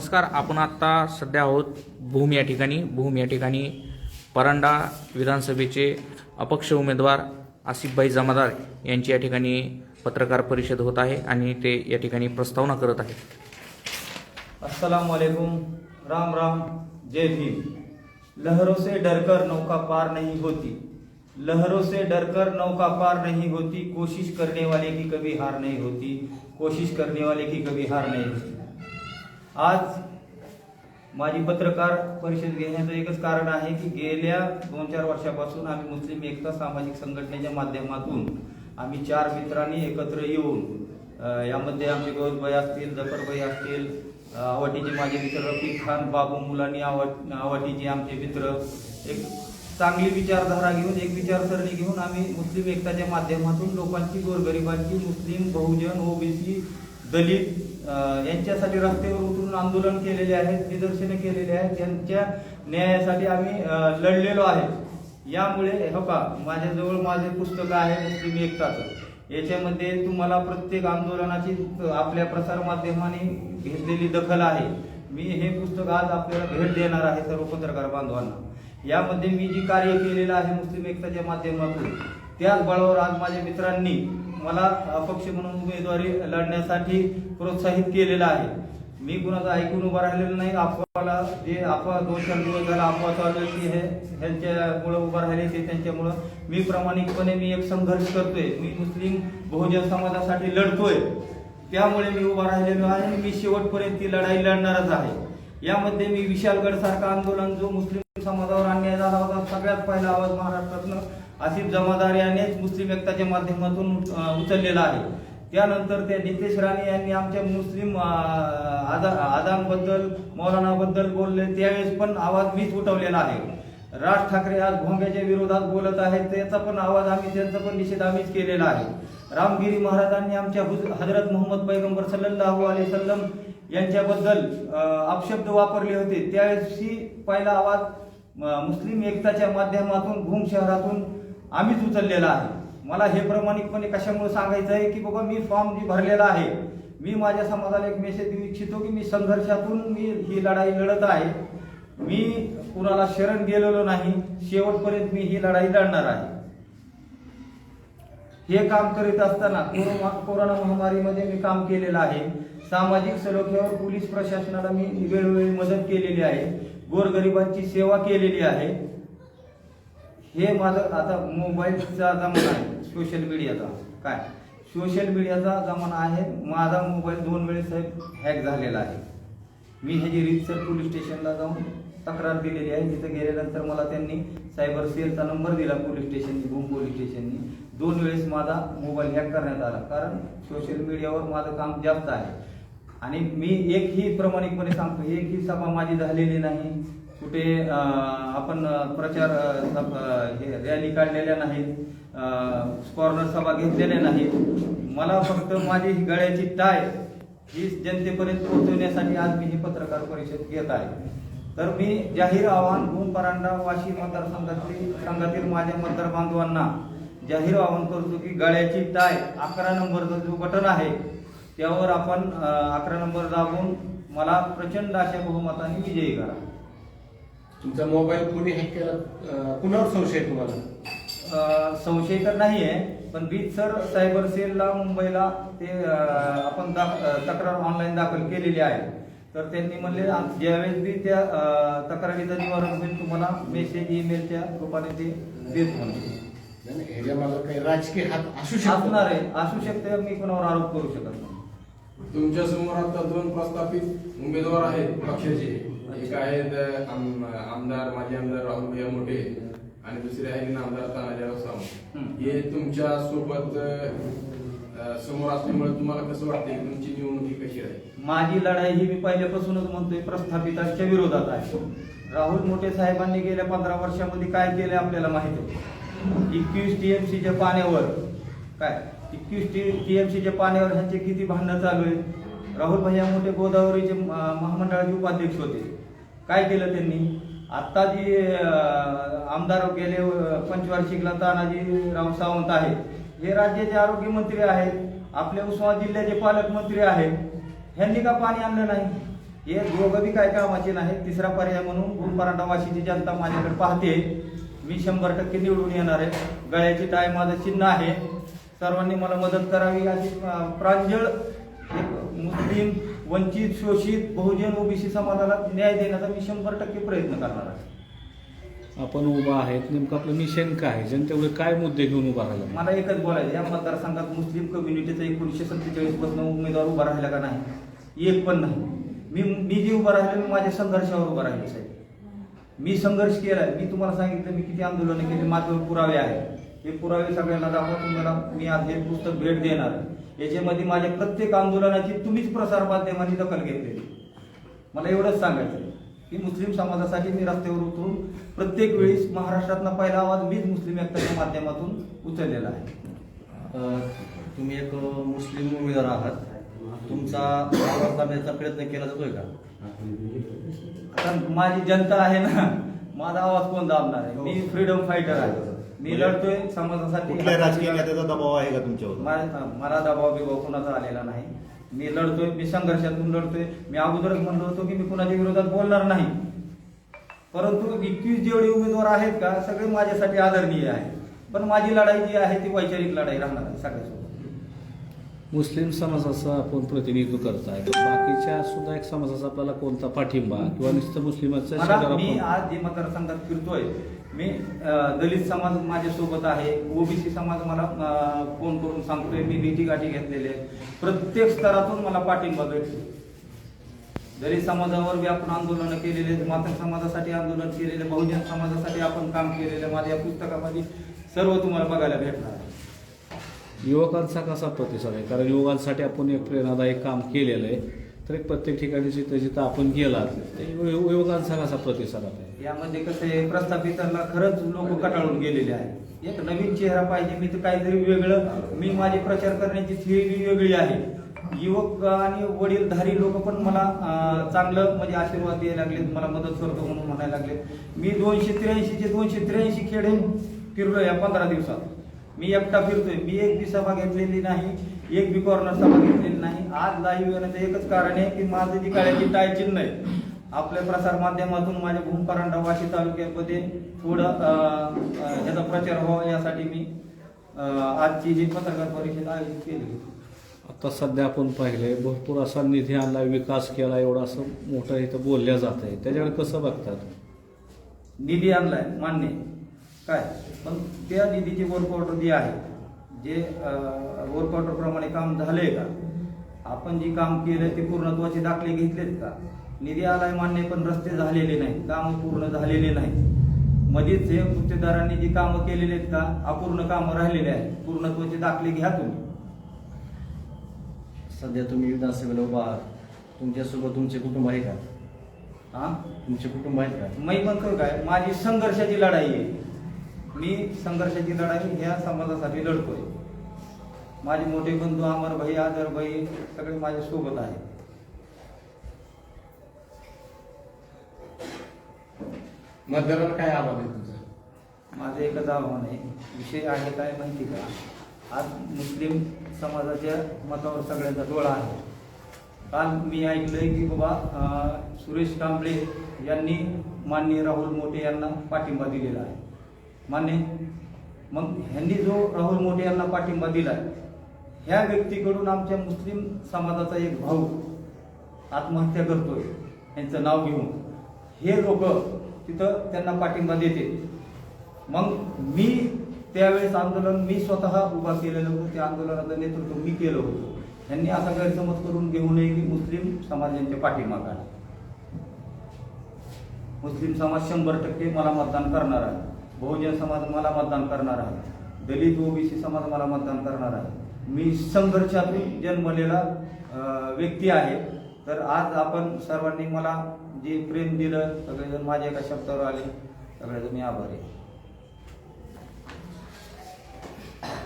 नमस्कार आपण आत्ता सध्या आहोत भूम या ठिकाणी. भूम या ठिकाणी परांडा विधानसभेचे अपक्ष उमेदवार आसिफभाई जमादार यांची या ठिकाणी पत्रकार परिषद होत आहे आणि ते या ठिकाणी प्रस्तावना करत आहेत. अस्सलाम वालेकुम राम राम. जय भीम. लहरों से डरकर नौका पार नहीं होती. लहरों से डरकर नौका पार नहीं होती. कोशिश करने वाले की कभी हार नहीं होती. कोशिश करने वाले की कभी हार नहीं होती. आज माझी पत्रकार परिषद घेण्याचं एकच कारण आहे की गेल्या दोन चार वर्षापासून आम्ही मुस्लिम एकता सामाजिक संघटनेच्या माध्यमातून आम्ही चार मित्रांनी एकत्र येऊन यामध्ये आमचे गौरभाई असतील जफरभाई असतील अ, आवाटीचे माझे मित्र रफिक खान बाबू मुलानी आवाट आवाटीचे आमचे मित्र एक चांगली विचारधारा घेऊन एक विचारसरणी घेऊन आम्ही मुस्लिम एकताच्या माध्यमातून लोकांची गोरगरिबांची मुस्लिम बहुजन ओबीसी दलित यांच्यासाठी रस्त्यावर उतरून आंदोलन केलेले आहेत निदर्शने केलेले आहेत. त्यांच्या न्यायासाठी आम्ही लढलेलो आहे. यामुळे हो का माझ्याजवळ माझे पुस्तक आहे मुस्लिम एकताचं याच्यामध्ये तुम्हाला प्रत्येक आंदोलनाची आपल्या प्रसारमाध्यमाने घेतलेली दखल आहे. मी हे पुस्तक आज आपल्याला भेट देणार आहे सर्व पत्रकार बांधवांना. यामध्ये मी जी कार्य केलेलं आहे मुस्लिम एकताच्या माध्यमातून त्याच बळावर आज माझ्या मित्रांनी मला अपक्ष म्हणून उमेदवारी लढण्यासाठी प्रोत्साहित केलेलं आहे. मी कुणाचं ऐकून उभं राहिलेलं नाही. अफवाला जे अफवा दोन चार दिवस झाला अफवा चालू की हे ह्यांच्यामुळं उभं राहिले ते त्यांच्यामुळं. मी प्रामाणिकपणे मी एक संघर्ष करतोय. मी मुस्लिम बहुजन समाजासाठी लढतोय. त्यामुळे मी उभा राहिलेलो आहे मी शेवटपर्यंत ती लढाई लढणारच आहे. यामध्ये मी विशालगड सारखं आंदोलन जो मुस्लिम समाजावर अन्याय झाला होता सगळ्यात पहिला आवाज महाराष्ट्रातनं आसिफ जमादार यानेच मुस्लिम एकताच्या माध्यमातून उचललेला आहे. त्यानंतर त्या नितेश राणे यांनी आमच्या मुस्लिम अं, आदा मौलानाबद्दल बोलले त्यावेळेस पण आवाज मीच उठवलेला आहे. राज ठाकरे आज भोंग्याच्या विरोधात बोलत आहेत त्याचा पण आवाज आम्ही त्यांचा पण निषेध आम्हीच केलेला आहे. रामगिरी महाराजांनी आमच्या हजरत मोहम्मद पैगंबर सल्लल्लाहु अली सल्लम यांच्याबद्दल अपशब्द वापरले होते. त्यावेळेसही पहिला आवाज मुस्लिम एकताच्या माध्यमातून भूम शहरातून आम्हीच उचललेला आहे. मला हे प्रामाणिकपणे कशामुळे सांगायचं आहे की बाबा मी फॉर्म जी भरलेला आहे. मी माझ्या समाजाला एक मेसेज देऊ इच्छितो की मी संघर्षातून मी ही लढाई लढत आहे. मी कुणाला शरण गेलेलो नाही. शेवटपर्यंत मी ही लढाई लढणार आहे. हे काम करीत असताना कोरोना कोरोना महामारीमध्ये मी काम केलेलं आहे. सामाजिक सलोख्यावर पोलीस प्रशासनाला मी वेळोवेळी मदत केलेली आहे. गोरगरिबांची सेवा केलेली आहे. हे माझं आता मोबाईलचा जमाना आहे सोशल मीडियाचा काय? सोशल मीडियाचा जमाना आहे. माझा मोबाईल दोन वेळेस हॅक झालेला आहे. मी ह्याची रीतसर पोलीस स्टेशनला जाऊन तक्रार दिलेली आहे. तिथं गेल्यानंतर मला त्यांनी सायबर सेलचा नंबर दिला पोलीस स्टेशननी भूम पोलीस स्टेशननी दोन वेळेस माझा मोबाईल हॅक करण्यात आला. कारण सोशल मीडियावर माझं काम जास्त आहे. आणि मी एकही प्रामाणिकपणे सांगतो एकही सभा माझी झालेली नाही. कुठे आपण प्रचार हे रॅली काढलेल्या नाहीत कॉर्नर सभा घेतलेल्या नाहीत. मला फक्त माझी गळ्याची टाय ही जनतेपर्यंत पोहोचवण्यासाठी आज मी ही पत्रकार परिषद घेत आहे. तर मी जाहीर आवाहन भूम परांडा वाशी मतदारसंघातील संघातील माझ्या मतदार बांधवांना जाहीर आवाहन करतो की गळ्याची टाय अकरा नंबरचा जो बटन आहे त्यावर आपण अकरा नंबर दाबून मला प्रचंड अशा बहुमताने विजयी करा. तुमचा मोबाईल कोणी हॅक केला? कुणावर संशय तुम्हाला? संशय तर नाही आहे पण बीज सर सायबर सेलला मुंबईला ते आपण तक्रार ऑनलाईन दाखल केलेली आहे. तर त्यांनी म्हणले ज्यावेळेस बी त्या तक्रारीचं निवारण होईल तुम्हाला मेसेज ईमेलच्या रूपाने ते देत म्हणून ह्याच्या काही राजकीय हात असू शकतो. असणार आहे असू शकते मी कोणावर आरोप करू शकत नाही. तुमच्यासमोर आता दोन प्रस्थापित उमेदवार आहेत पक्षाचे. एक आहेत आमदार माजी आमदार राहुल भैया मोठे आणि दुसरे आहेत आमदार तानाजीराव सावंत. हे तुमच्यासोबत समोर असल्यामुळे तुम्हाला कसं वाटतं की तुमची निवडणूक ही कशी आहे? माझी लढाई ही मी पहिल्यापासूनच म्हणतोय प्रस्थापितांच्या विरोधात आहे. राहुल मोठे साहेबांनी गेल्या पंधरा वर्षामध्ये काय केले आपल्याला माहिती आहे? एकवीस टीएमसीच्या पाण्यावर. काय? एकवीस टीएमसीच्या पाण्यावर ह्यांचे किती भांडणं चालू आहेत? राहुल भैया मोठे गोदावरीचे महामंडळाचे उपाध्यक्ष होते. काय केलं त्यांनी? आत्ता जी आमदार गेले पंचवार्षिकला तानाजी राव सावंत आहेत. हे राज्याचे आरोग्य मंत्री आहेत. आपले उस्मानाबाद जिल्ह्याचे पालकमंत्री आहेत. ह्यांनी का पाणी आणलं नाही? हे दोघं बी काय कामाचे नाही तिसरा पर्याय म्हणून गुरुपरांडा वाशीची जनता माझ्याकडे पाहते. मी शंभर टक्के निवडून येणार आहे. गळ्याची टाय माझं चिन्ह आहे. सर्वांनी मला मदत करावी. अशी प्रांजळ मुस्लिम वंचित शोषित बहुजन ओबीसी समाजाला न्याय देण्याचा मी शंभर टक्के प्रयत्न करणार आहे. आपण उभा आहेत नेमकं आपलं मिशन काय आहे? जनतेपुढे काय मुद्दे घेऊन उभा राहिला मला एकच बोलायचं या मतदारसंघात मुस्लिम कम्युनिटीचा एकोणीसशे सत्तेचाळीसपासून उमेदवार उभा राहिला का नाही? एक पण नाही. मी मी जे उभा राहिलो मी माझ्या संघर्षावर उभा राहिलो साहेब. मी संघर्ष केलाय. मी तुम्हाला सांगितलं मी किती आंदोलनं केली माझ्यावर पुरावे आहेत. हे पुरावे सगळ्यांना दाखवा तुम्हाला मी आज हे पुस्तक भेट देणार. याच्यामध्ये माझ्या प्रत्येक आंदोलनाची तुम्हीच प्रसार माध्यमांनी दखल घेतलेली मला एवढंच सांगायचं आहे की मुस्लिम समाजासाठी मी रस्त्यावर उतरून प्रत्येक वेळेस महाराष्ट्रातला पहिला आवाज मीच मुस्लिम एकताच्या माध्यमातून उचललेला आहे. तुम्ही एक मुस्लिम उमेदवार आहात. तुमचा आवाज दाबण्याचा प्रयत्न केला जातोय का? आता माझी जनता आहे ना माझा आवाज कोण दाबणार आहे? मी फ्रीडम फायटर आहे. मी लढतोय समाजासाठी कुठल्या राजकीय नेत्याचा दबाव आहे का तुमच्यावर मा- मला दबाव बिबाव कुणाचा आलेला नाही. मी लढतोय मी संघर्षातून लढतोय. मी अगोदरच म्हणलो होतो की मी कुणाच्या विरोधात बोलणार नाही. परंतु एकवीस जेवढे उमेदवार आहेत का सगळे माझ्यासाठी आदरणीय आहे पण माझी लढाई जी आहे ती वैचारिक लढाई राहणार आहे सगळ्यासोबत. मुस्लिम समाजाचं आपण प्रतिनिधित्व करताय. बाकीच्या सुद्धा एक समाजाचा आपल्याला कोणता पाठिंबा किंवा नुसतं मुस्लिमाचं मला शेजारा मी आपण- आज जे मतदारसंघात फिरतोय मी दलित समाज माझ्यासोबत आहे. ओबीसी समाज मला फोन करून सांगतोय. मी भेटी गाठी घेतलेली आहे. प्रत्येक स्तरातून मला पाठिंबा भेटतो. दलित समाजावर बी आपण आंदोलन केलेले मातंग समाजासाठी आंदोलन केलेले बहुजन समाजासाठी आपण काम केलेलं माझ्या पुस्तकामध्ये सर्व तुम्हाला बघायला भेटणार युवकांचा कसा प्रतिसाद आहे? कारण युवकांसाठी आपण एक प्रेरणादायक काम केलेलं आहे. तर एक प्रत्येक ठिकाणी जिथं जिथं आपण गेलात ते यु- युवकांचा प्रतिसाद आहे यामध्ये कसं आहे प्रस्थापितांना खरंच लोक कटाळून गेलेले आहेत. एक नवीन चेहरा पाहिजे मी तर काहीतरी वेगळं मी माझी प्रचार करण्याची थिअरी वेगळी आहे. युवक आणि वडीलधारी लोक पण मला चांगलं म्हणजे आशीर्वाद द्यायला लागलेत मला मदत करतो म्हणून म्हणायला लागलेत. मी दोनशे त्र्याऐंशीचे दोनशे त्र्याऐंशी खेडे फिरलो या पंधरा दिवसात. मी एकटा फिरतोय मी एक बी घेतलेली नाही. एक बी कॉर्नर सभा घेतलेली नाही. आज लाईव्ह येण्याचं एकच कारण आहे की माझं जी काळ्याची टाय चिन्ह आहे आपल्या प्रसार माध्यमातून माझ्या भूमपरांडा वाशी तालुक्यामध्ये थोडं ह्याचा प्रचार व्हावा यासाठी मी आजची ही पत्रकार परिषद आयोजित केली आता सध्या आपण पाहिले भरपूर असा निधी आणला विकास केला एवढा असं मोठं इथं बोलल्या जात आहे. त्याच्याकडे कसं बघतात? निधी आणलाय मान्य. काय? पण त्या निधीची वर्क ऑर्डर जी आहे जे वर्क ऑर्डर प्रमाणे काम झालंय का? आपण जे काम केलं ते पूर्णत्वाचे दाखले घेतलेत का? निधी आलाय मान्य आहे, पण रस्ते झालेले नाही काम पूर्ण झालेले नाही मध्येच हे गुत्तेदारांनी जी कामं केलेली आहेत का अपूर्ण कामं राहिलेले आहेत. पूर्णत्वाचे दाखले घ्या तुम्ही. सध्या तुम्ही विधानसभेला उभा आहात. तुमच्यासोबत तुमचे कुटुंब आहे का? हा? तुमचे कुटुंब आहेत का? मी म्हणतो काय? माझी संघर्षाची लढाई आहे. मी संघर्षाची लढाई ह्या समाजासाठी लढतोय. माझे मोठे बंधू अमर भाई आदर भाई सगळे माझ्या सोबत आहेत. मतदाराला काय आवाज आहे तुझं माझं एकच आव्हान आहे. विषय आहे काय माहिती का? आज मुस्लिम समाजाच्या मतावर सगळ्यांचा डोळा आहे. काल मी ऐकलंय की बाबा अं, सुरेश कांबळे यांनी माननीय राहुल मोठे यांना पाठिंबा दिलेला आहे. मान्य? मग ह्यांनी जो राहुल मोठे यांना पाठिंबा दिलाय ह्या व्यक्तीकडून आमच्या मुस्लिम समाजाचा एक भाऊ आत्महत्या करतोय. यांचं नाव घेऊन. हे लोक तिथं त्यांना पाठिंबा देते. मग मी त्यावेळेस आंदोलन मी स्वतः उभा केलेलं होतं. त्या आंदोलनाचं नेतृत्व मी केलं होतं. त्यांनी असा गैरसमज करून घेऊ नये की मुस्लिम समाज यांच्या पाठिंबा काढा. मुस्लिम समाज शंभर टक्के मला मतदान करणार आहे. बहुजन समाज मला मतदान करणार आहे. दलित ओबीसी समाज मला मतदान करणार आहे. मी संघर्षातून जन्मलेला व्यक्ती आहे. तर आज आपण सर्वांनी मला जे प्रेम दिलं सगळेजण माझ्या एका शब्दावर आले. सगळेजण मी आभारी आहे.